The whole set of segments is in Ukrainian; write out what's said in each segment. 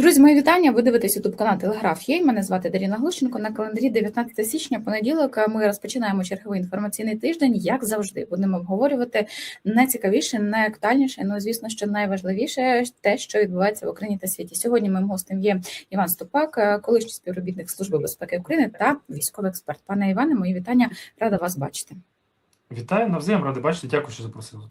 Друзі, мої вітання. Ви дивитесь ютуб канал Телеграф Є. Мене звати Даріна Глущенко. На календарі 19 січня, понеділок. Ми розпочинаємо черговий інформаційний тиждень. Як завжди, будемо обговорювати найцікавіше, найактуальніше. Ну звісно, що найважливіше те, що відбувається в Україні та світі. Сьогодні моїм гостем є Іван Ступак, колишній співробітник Служби безпеки України та військовий експерт. Пане Іване, мої вітання. Рада вас бачити. Вітаю навзаєм, радий бачити. Дякую, що запросили.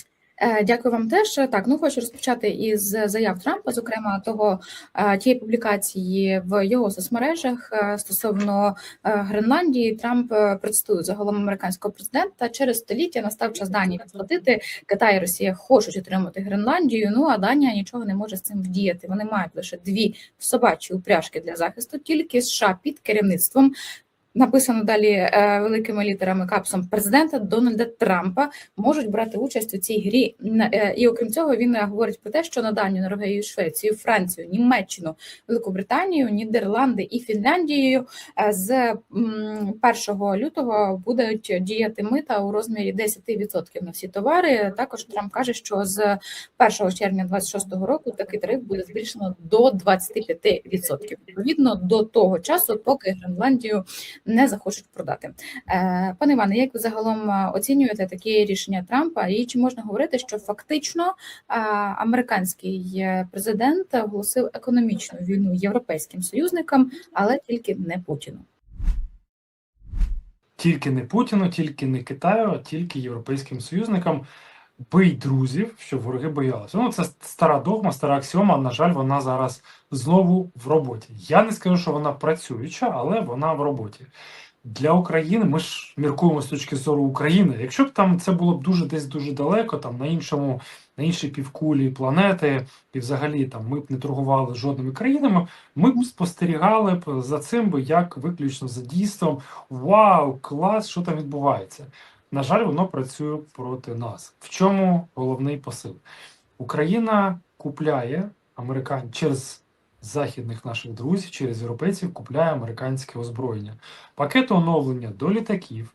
Е, Дякую вам теж. Так, ну хочу розпочати із заяв Трампа, зокрема того е, тієї публікації в його соцмережах е, стосовно Гренландії. Трамп представив загалом американського президента. Через століття настав час Данії відплатити. Китай і Росія хочуть отримати Гренландію. Ну а Данія нічого не може з цим вдіяти. Вони мають лише дві собачі упряжки для захисту, тільки США під керівництвом Написано далі е, великими літерами капсом президента Дональда Трампа можуть брати участь у цій грі. Е, і окрім цього, він говорить про те, що на Данію, Норвегію, Швецію, Францію, Німеччину, Велику Британію, Нідерланди і Фінляндією е, з м, 1 лютого будуть діяти мита у розмірі 10% на всі товари. Також Трамп каже, що з 1 червня 2026 року такий тариф буде збільшено до 25%. Відповідно до того часу, поки Гренландію не захочуть продати. Е, пане Іване, як ви загалом е, оцінюєте такі рішення Трампа? І чи можна говорити, що фактично е, американський президент оголосив економічну війну європейським союзникам, але тільки не Путіну? Тільки не Путіну, тільки не Китаю, а тільки європейським союзникам. Бий друзів, щоб вороги боялися. Ну, це стара догма, стара аксіома. На жаль, вона зараз знову в роботі. Я не скажу, що вона працююча, але вона в роботі. Для України ми ж міркуємо з точки зору України. Якщо б там це було б дуже десь дуже далеко, там на іншому, на іншій півкулі планети, і взагалі там ми б не торгували жодними країнами, ми б спостерігали б за цим би як виключно за дійством. Вау, клас, що там відбувається. На жаль, воно працює проти нас. В чому головний посил? Україна купляє американ через західних наших друзів, через європейців купляє американське озброєння, пакети оновлення до літаків,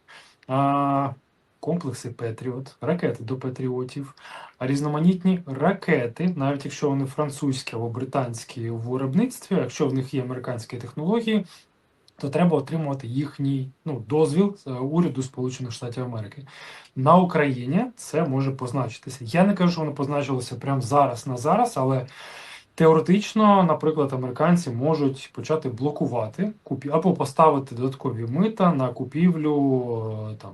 комплекси Петріот, ракети до Петріотів, різноманітні ракети, навіть якщо вони французькі або британські в виробництві, якщо в них є американські технології то треба отримувати їхній ну, дозвіл уряду Сполучених Штатів Америки. На Україні це може позначитися. Я не кажу, що воно позначилося прямо зараз на зараз, але теоретично, наприклад, американці можуть почати блокувати купі або поставити додаткові мита на купівлю е, там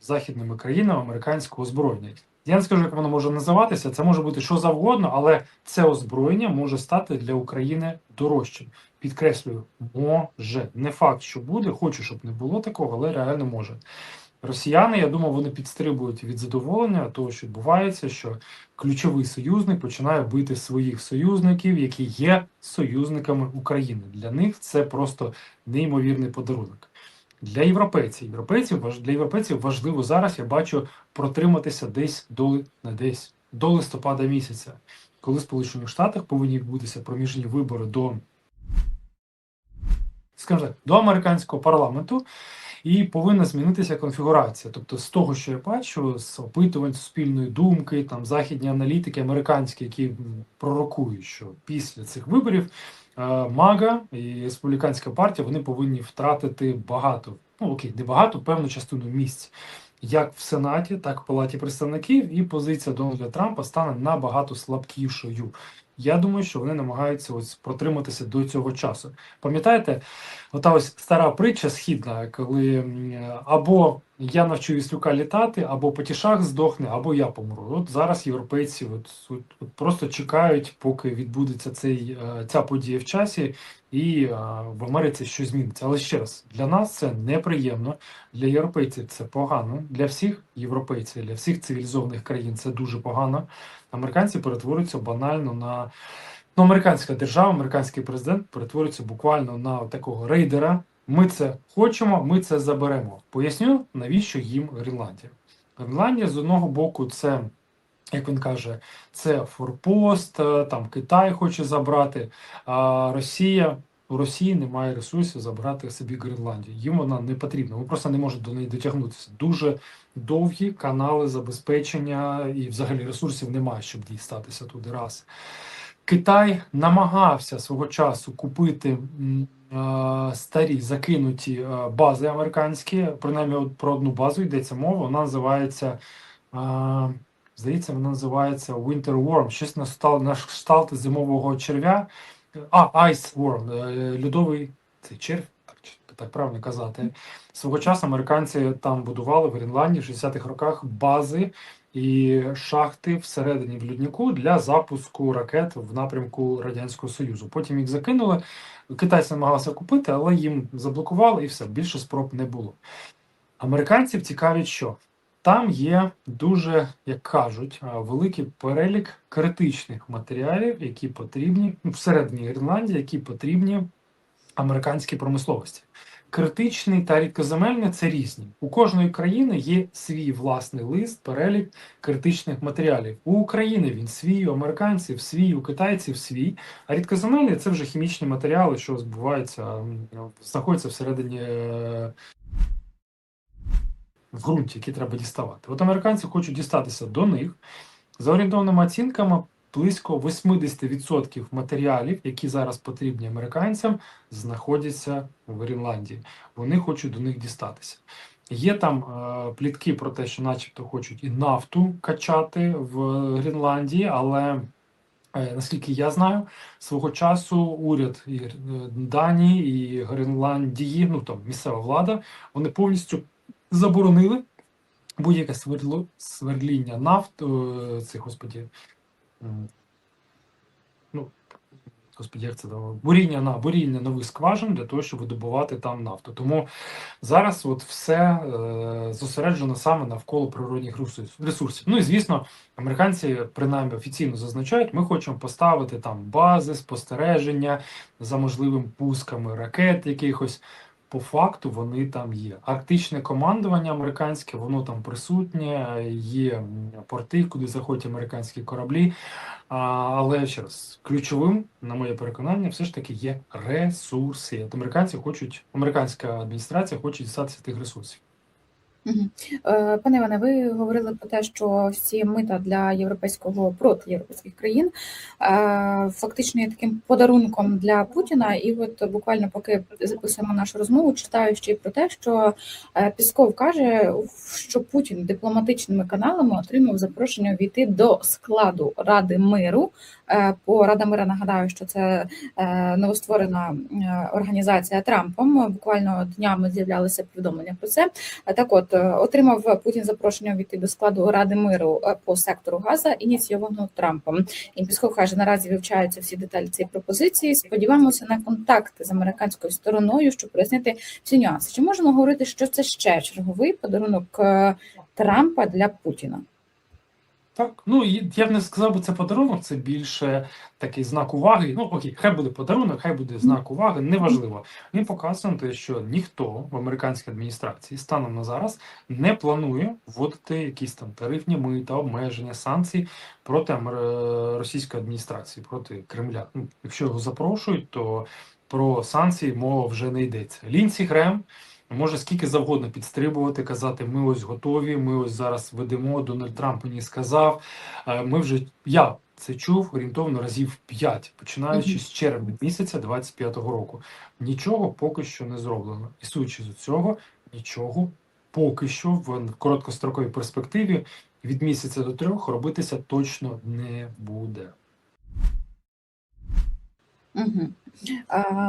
західними країнами американського озброєння. Я не скажу, як воно може називатися. Це може бути що завгодно, але це озброєння може стати для України дорожчим. Підкреслюю, може. Не факт, що буде, хочу, щоб не було такого, але реально може. Росіяни, я думаю, вони підстрибують від задоволення того, що відбувається, що ключовий союзник починає бити своїх союзників, які є союзниками України. Для них це просто неймовірний подарунок. Для європейців європейців для європейців важливо зараз. Я бачу протриматися десь до не десь до листопада місяця, коли в Сполучених Штатах повинні відбутися проміжні вибори до скажімо до американського парламенту. І повинна змінитися конфігурація. Тобто, з того, що я бачу, з опитувань суспільної думки, там західні аналітики, американські, які пророкують, що після цих виборів Мага і республіканська партія вони повинні втратити багато, ну окей, не багато, певну частину місць, як в Сенаті, так і в Палаті представників, і позиція Дональда Трампа стане набагато слабкішою. Я думаю, що вони намагаються ось протриматися до цього часу. Пам'ятаєте, ота ось стара притча східна, коли або я навчу Віслюка літати, або потішах здохне, або я помру. От зараз європейці от, от, от просто чекають, поки відбудеться цей, е, ця подія в часі, і в Америці щось зміниться. Але ще раз, для нас це неприємно, для європейців це погано, для всіх європейців, для всіх цивілізованих країн це дуже погано. Американці перетворюються банально на ну, американська держава, американський президент перетворюється буквально на такого рейдера. Ми це хочемо, ми це заберемо. Поясню, навіщо їм Гренландія. Гренландія з одного боку, це, як він каже, це форпост, е, там Китай хоче забрати, а Росія. У Росії немає ресурсів забрати собі Гренландію. Їм вона не потрібна. Вони просто не можуть до неї дотягнутися. Дуже довгі канали забезпечення і, взагалі, ресурсів немає, щоб дістатися туди раз. Китай намагався свого часу купити е, старі закинуті е, бази американські. Принаймні, про одну базу йдеться мова. Вона називається, е, здається, вона називається Winter Worm, щось на кшталт, на кшталт зимового черв'я. А, Ice Worm, льодовий цей червь, так, так правильно казати. Свого часу американці там будували в Гренландії в 60-х роках бази і шахти всередині в люднику для запуску ракет в напрямку Радянського Союзу. Потім їх закинули. Китайці намагалися купити, але їм заблокували і все, більше спроб не було. Американців цікавить, що там є дуже, як кажуть, великий перелік критичних матеріалів, які потрібні ну, всередині Гренландії, які потрібні американській промисловості. Критичний та рідкоземельний це різні. У кожної країни є свій власний лист, перелік критичних матеріалів. У України він свій, у американців свій, у китайців свій. А рідкоземельні це вже хімічні матеріали, що збуваються, знаходяться всередині е, в ґрунті, які треба діставати. От американці хочуть дістатися до них за орієнтовними оцінками. Близько 80% матеріалів, які зараз потрібні американцям, знаходяться в Гренландії. Вони хочуть до них дістатися. Є там е, плітки про те, що, начебто, хочуть і нафту качати в Гренландії, але е, наскільки я знаю, свого часу уряд і е, Данії і Гренландії, ну там місцева влада, вони повністю заборонили будь-яке сверло, сверління нафт, е, цих господі. Ну, господі, як це там, буріння на буріння нових скважин для того, щоб видобувати там нафту. Тому зараз от все е, зосереджено саме навколо природних ресурсів. Ну і звісно, американці принаймні офіційно зазначають, ми хочемо поставити там бази спостереження за можливим пусками ракет якихось. По факту вони там є. Арктичне командування американське, воно там присутнє, є порти, куди заходять американські кораблі. Але ще раз, ключовим, на моє переконання, все ж таки є ресурси. От американці хочуть, американська адміністрація хоче дістатися тих ресурсів. Е, Пане Іване, ви говорили про те, що всі мита для європейського проти європейських країн е, фактично є таким подарунком для Путіна. І от буквально поки записуємо нашу розмову, читаю ще й про те, що е, Пісков каже, що Путін дипломатичними каналами отримав запрошення увійти до складу Ради миру. По Рада мира нагадаю, що це новостворена організація Трампом. Буквально днями з'являлися повідомлення про це. Так от е, отримав Путін запрошення війти до складу Ради миру е, по сектору Газа, ініційованого Трампом. І Пісков каже, наразі вивчаються всі деталі цієї пропозиції. Сподіваємося на контакти з американською стороною, щоб прояснити всі нюанси. Чи можемо говорити, що це ще черговий подарунок е, Трампа для Путіна? Так, ну я б не сказав би це подарунок, це більше такий знак уваги. Ну окей, хай буде подарунок, хай буде знак уваги, неважливо. Він показує те, що ніхто в американській адміністрації станом на зараз не планує вводити якісь там тарифні мита, обмеження, санкції проти російської адміністрації, проти Кремля. Ну, якщо його запрошують, то про санкції мова вже не йдеться. Лінсі Грем може скільки завгодно підстрибувати, казати, ми ось готові, ми ось зараз ведемо, Дональд Трамп мені сказав. Е, Ми вже я це чув орієнтовно разів 5, починаючи Мгм. з червня місяця 25-го року. Нічого поки що не зроблено. І судячи з цього, нічого поки що в короткостроковій перспективі від місяця до трьох робитися точно не буде. Угу.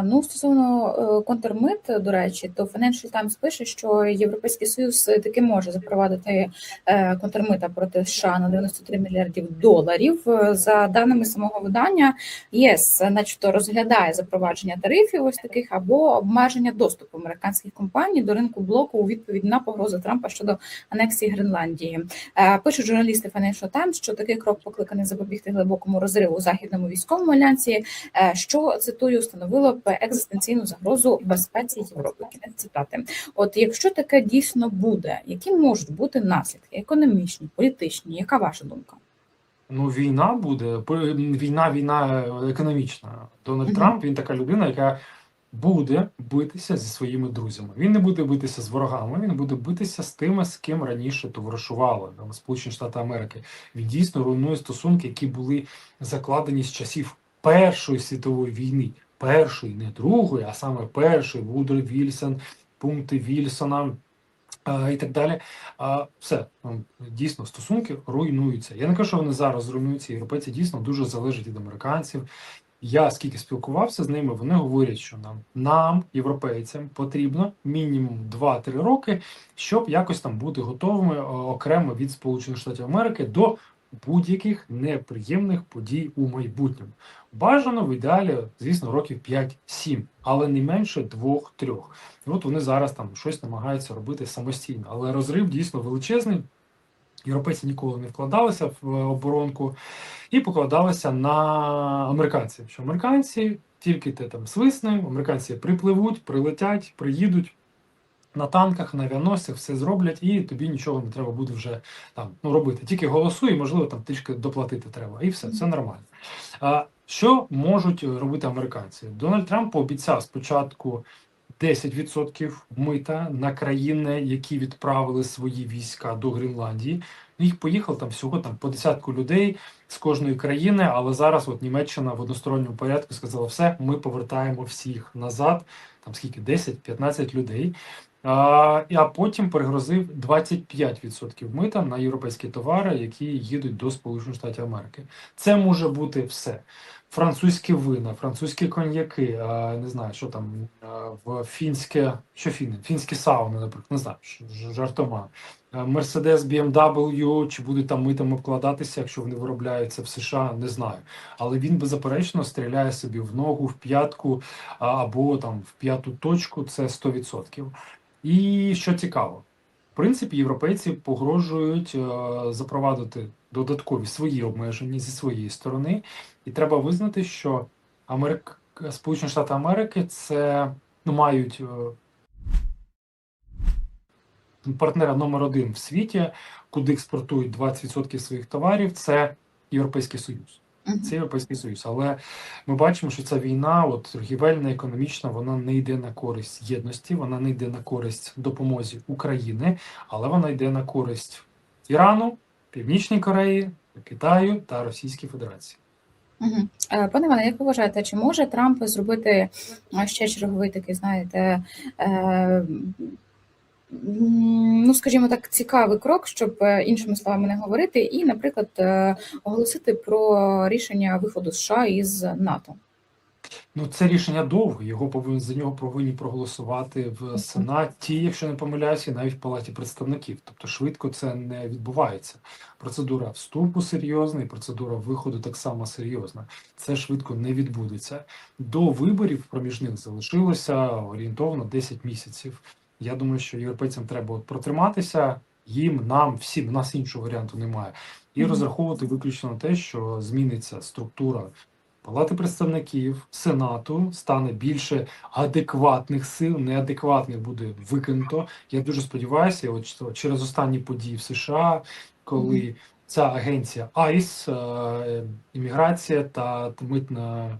Ну, стосовно е, контрмит, до речі, то Financial Times пише, що Європейський Союз таки може запровадити е, контрмита проти США на 93 мільярдів доларів. Е, За даними самого видання, ЄС, начебто, розглядає запровадження тарифів ось таких або обмеження доступу американських компаній до ринку блоку у відповідь на погрози Трампа щодо анексії Гренландії. Пишуть журналісти Financial Times, що такий крок покликаний запобігти глибокому розриву у західному військовому альянсі, що цитую становило б екзистенційну загрозу безпеці Європи. Кінець цитати. От якщо таке дійсно буде, які можуть бути наслідки економічні, політичні? Яка ваша думка? Ну, війна буде, війна, війна економічна. Дональд Мгм. Трамп він така людина, яка буде битися зі своїми друзями. Він не буде битися з ворогами, він буде битися з тими, з ким раніше товаришували там, Сполучені Штати Америки. Він дійсно руйнує стосунки, які були закладені з часів Першої світової війни, першої, не другої, а саме першої, Вудро Вільсон, пункти Вільсона і так далі. А, все ну, дійсно стосунки руйнуються. Я не кажу, що вони зараз руйнуються. Європейці дійсно дуже залежать від американців. Я скільки спілкувався з ними, вони говорять, що нам, нам, європейцям, потрібно мінімум 2-3 роки, щоб якось там бути готовими е, окремо від Сполучених Штатів Америки до будь-яких неприємних подій у майбутньому. Бажано в ідеалі, звісно, років 5-7, але не менше 2-3. І от вони зараз там щось намагаються робити самостійно. Але розрив дійсно величезний. Європейці ніколи не вкладалися в е, оборонку і покладалися на американців. Що американці тільки те там свисне, американці припливуть, прилетять, приїдуть на танках, на авіаносцях, все зроблять, і тобі нічого не треба буде вже там ну, робити. Тільки голосуй, можливо, там трішки доплатити треба. І все, все нормально. А що можуть робити американці? Дональд Трамп пообіцяв спочатку 10% мита на країни, які відправили свої війська до Гренландії. Ну, Їх поїхало там всього там по десятку людей з кожної країни, але зараз от Німеччина в односторонньому порядку сказала, все, ми повертаємо всіх назад, там скільки 10-15 людей. А, потім пригрозив 25% мита на європейські товари, які їдуть до Сполучених Штатів Америки. Це може бути все. Французькі вина, французькі коньяки, не знаю, що там в фінське, що фіни, фінські сауни, наприклад, не знаю, жартома. Мерседес, BMW, чи будуть там митами вкладатися, якщо вони виробляються в США, не знаю. Але він беззаперечно стріляє собі в ногу, в п'ятку або там в п'яту точку, це 100%. І що цікаво, в принципі, європейці погрожують е, запровадити додаткові свої обмеження зі своєї сторони, і треба визнати, що Америк... Сполучені Штати Америки це ну, мають е, партнера номер один в світі, куди експортують 20% своїх товарів. Це Європейський Союз. Це Європейський Союз. Але ми бачимо, що ця війна, от торгівельна, економічна, вона не йде на користь єдності, вона не йде на користь допомозі України, але вона йде на користь Ірану, Північній Кореї, Китаю та Російській Федерації. Е, Пане Іване, як ви вважаєте, чи може Трамп зробити ще черговий такий, знаєте, е, ну скажімо так, цікавий крок, щоб е, іншими словами не говорити, і, наприклад, е, оголосити про рішення виходу США із НАТО? Ну, це рішення довге. Його повинні за нього повинні проголосувати в Сенаті, якщо не помиляюся, і навіть в Палаті представників. Тобто швидко це не відбувається. Процедура вступу серйозна, і процедура виходу так само серйозна. Це швидко не відбудеться. До виборів проміжних залишилося орієнтовно 10 місяців. Я думаю, що європейцям треба от протриматися. Їм, нам, всім, у нас іншого варіанту немає. І Мгм. розраховувати виключно на те, що зміниться структура Палати представників Сенату стане більше адекватних сил, неадекватних буде викинуто. Я дуже сподіваюся, от що через останні події в США, коли ця агенція ICE, е, імміграція та митна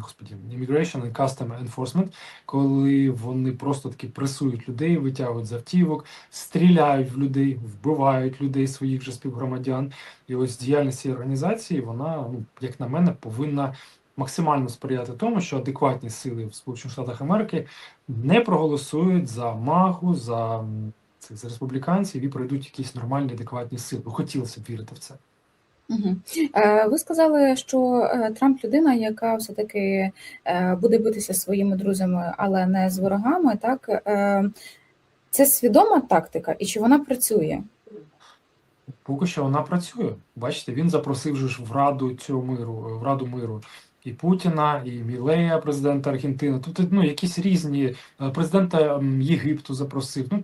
господі, Immigration and Custom Enforcement, коли вони просто таки пресують людей, витягують з автівок, стріляють в людей, вбивають людей, своїх же співгромадян. І ось діяльність цієї організації, вона, ну, як на мене, повинна максимально сприяти тому, що адекватні сили в Сполучених Штатах Америки не проголосують за МАГУ, за цих за республіканців і пройдуть якісь нормальні адекватні сили. Хотілося б вірити в це. Е, Ви сказали, що е, Трамп людина, яка все-таки е, буде битися своїми друзями, але не з ворогами. Так це свідома тактика, і чи вона працює? Поки що вона працює. Бачите, він запросив же ж в Раду цього миру, в Раду миру і Путіна, і Мілея, президента Аргентини. Тобто, ну, якісь різні президента Єгипту запросив. Ну,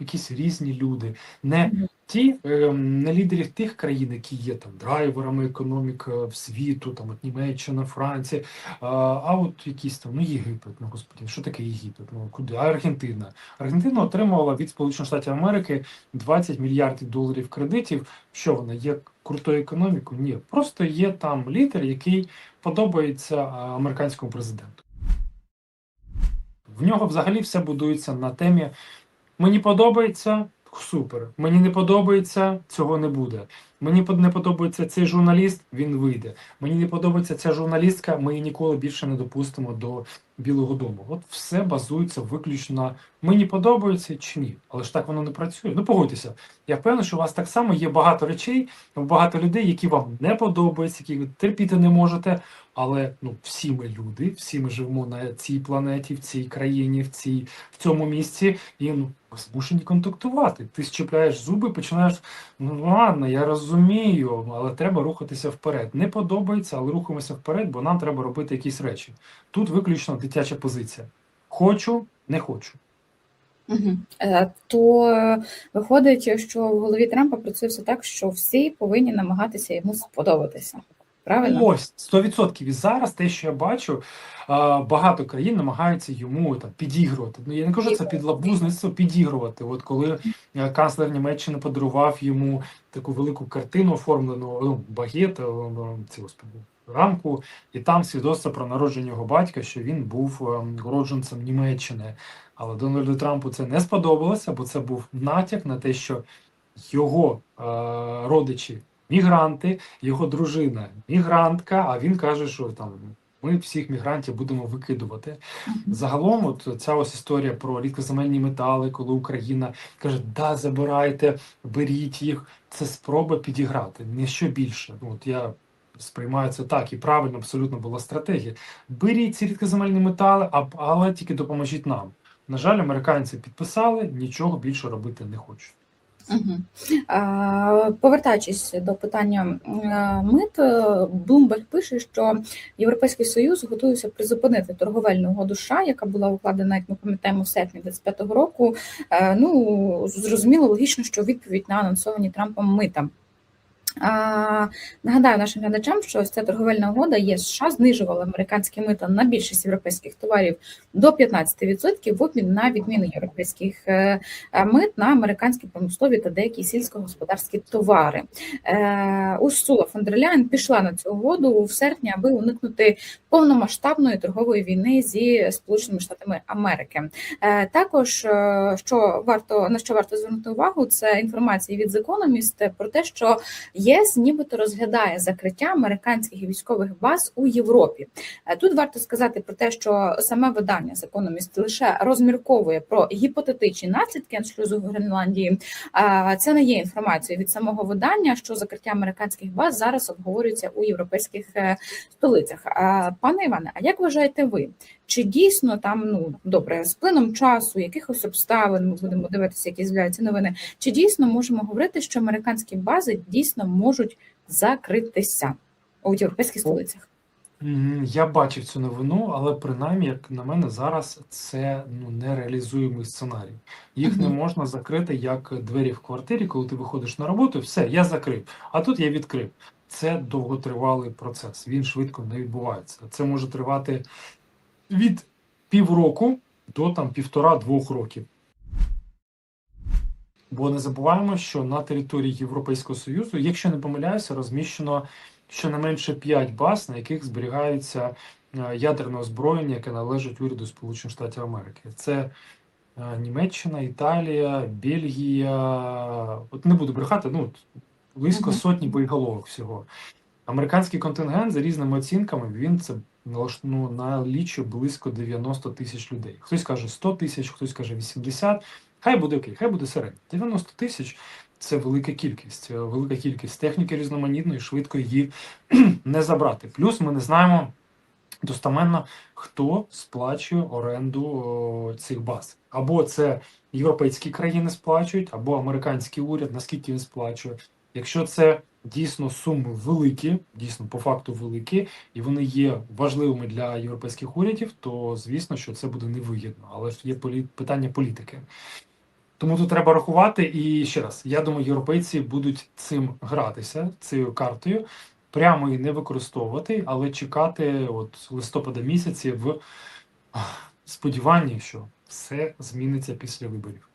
якісь різні люди. Не ті, е, не лідерів тих країн, які є там драйверами економіки в світу, там от Німеччина, Франція, а, а от якісь там, ну Єгипет, ну господи, що таке Єгипет? Ну куди? А Аргентина. Аргентина отримувала від Сполучених Штатів Америки 20 мільярдів доларів кредитів. Що вона є крутою економікою? Ні, просто є там лідер, який подобається американському президенту. В нього взагалі все будується на темі. Мені подобається, Супер. Мені не подобається, цього не буде. Мені не подобається цей журналіст, він вийде. Мені не подобається ця журналістка, ми її ніколи більше не допустимо до Білого Дому. От все базується виключно на мені подобається чи ні. Але ж так воно не працює. Ну погодьтеся. Я впевнений, що у вас так само є багато речей, багато людей, які вам не подобаються, які ви терпіти не можете. Але ну всі ми люди, всі ми живемо на цій планеті, в цій країні, в цій в цьому місці, і ну змушені контактувати. Ти щепляєш зуби, починаєш. Ну ладно, я розумію, але треба рухатися вперед. Не подобається, але рухаємося вперед, бо нам треба робити якісь речі. Тут виключно дитяча позиція. Хочу, не хочу. Угу. То е, виходить, що в голові Трампа працює все так, що всі повинні намагатися йому сподобатися. Правильно? Ось 100%. І зараз те, що я бачу, багато країн намагаються йому там підігрувати. Ну я не кажу це підлабузництво, підігрувати. От коли е, канцлер Німеччини подарував йому таку велику картину, оформлену ну, багет, е, ну, ці господи, рамку, і там свідоцтво про народження його батька, що він був ем, уродженцем Німеччини. Але Дональду Трампу це не сподобалося, бо це був натяк на те, що його е, родичі мігранти, його дружина мігрантка. А він каже, що там ми всіх мігрантів будемо викидувати. Загалом, от ця ось історія про рідкоземельні метали, коли Україна каже, да, забирайте, беріть їх. Це спроба підіграти, не що більше. Ну, от я сприймаю це так, і правильно абсолютно була стратегія. Беріть ці рідкоземельні метали, а- але тільки допоможіть нам. На жаль, американці підписали, нічого більше робити не хочуть. Повертаючись до питання е, мит, е, пише, що Європейський Союз готується призупинити торговельну угоду США, яка була укладена, як ми пам'ятаємо, в серпні 25-го року. Е, Ну зрозуміло, логічно, що відповідь на анонсовані Трампом мита. Нагадаю нашим глядачам, що ця торговельна угода є США знижувала американські мита на більшість європейських товарів до 15% в обмін на відміну європейських е, е, мит на американські промислові та деякі сільськогосподарські товари. Е, Урсула фон дер пішла на цю угоду в серпні, аби уникнути повномасштабної торгової війни зі Сполученими Штатами Америки. Також що варто на що варто звернути увагу, це інформація від Economist про те, що ЄС нібито розглядає закриття американських військових баз у Європі. Е, Тут варто сказати про те, що саме видання Economist лише розмірковує про гіпотетичні наслідки аншлюзу в Гренландії. Це не є інформацією від самого видання, що закриття американських баз зараз обговорюється у європейських е, столицях. Пане Іване, а як вважаєте ви? Чи дійсно там ну добре з плином часу, якихось обставин ми будемо дивитися, які з'являються новини? Чи дійсно можемо говорити, що американські бази дійсно можуть закритися у європейських столицях? Я бачив цю новину, але принаймні, як на мене, зараз це ну нереалізуємий сценарій. Їх не можна закрити як двері в квартирі, коли ти виходиш на роботу, все, я закрив. А тут я відкрив. Це довготривалий процес. Він швидко не відбувається. Це може тривати від півроку до там півтора-двох років. Бо не забуваємо, що на території Європейського Союзу, якщо не помиляюся, розміщено щонайменше 5 баз, на яких зберігається е, ядерне озброєння, яке належить уряду Сполучених Штатів Америки. Це е, Німеччина, Італія, Бельгія. От не буду брехати, ну близько сотні боєголовок всього. Американський контингент, за різними оцінками, він це ну, налічує близько 90 тисяч людей. Хтось каже 100 тисяч, хтось каже 80. Хай буде окей, хай буде середньо. 90 тисяч це велика кількість, е, велика кількість техніки різноманітної, швидко її не забрати. Плюс ми не знаємо достаменно, хто сплачує оренду о, цих баз. Або це європейські країни сплачують, або американський уряд, наскільки він сплачує. Якщо це дійсно суми великі, дійсно по факту великі, і вони є важливими для європейських урядів, то звісно, що це буде невигідно. Але ж є питання політики. Тому тут треба рахувати. І ще раз, я думаю, європейці будуть цим гратися, цією картою, прямо і не використовувати, але чекати от листопада місяці в сподіванні, що все зміниться після виборів.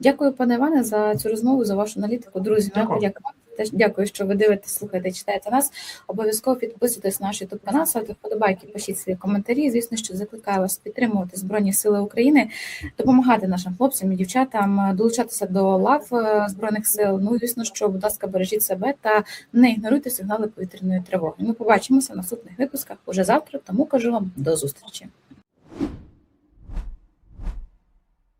Дякую, пане Іване, за цю розмову, за вашу аналітику. Друзі, Дякую. дякую за слухаєте. Дякую, що ви дивитесь, слухаєте, читаєте нас. Обов'язково підписуйтесь на наш YouTube канал, ставте вподобайки, пишіть свої коментарі. Звісно, що закликаю вас підтримувати Збройні Сили України, допомагати нашим хлопцям і дівчатам, долучатися до лав е, збройних сил. Ну, звісно, що, будь ласка, бережіть себе та не ігноруйте сигнали повітряної тривоги. Ми побачимося в наступних випусках уже завтра. Тому кажу вам до зустрічі.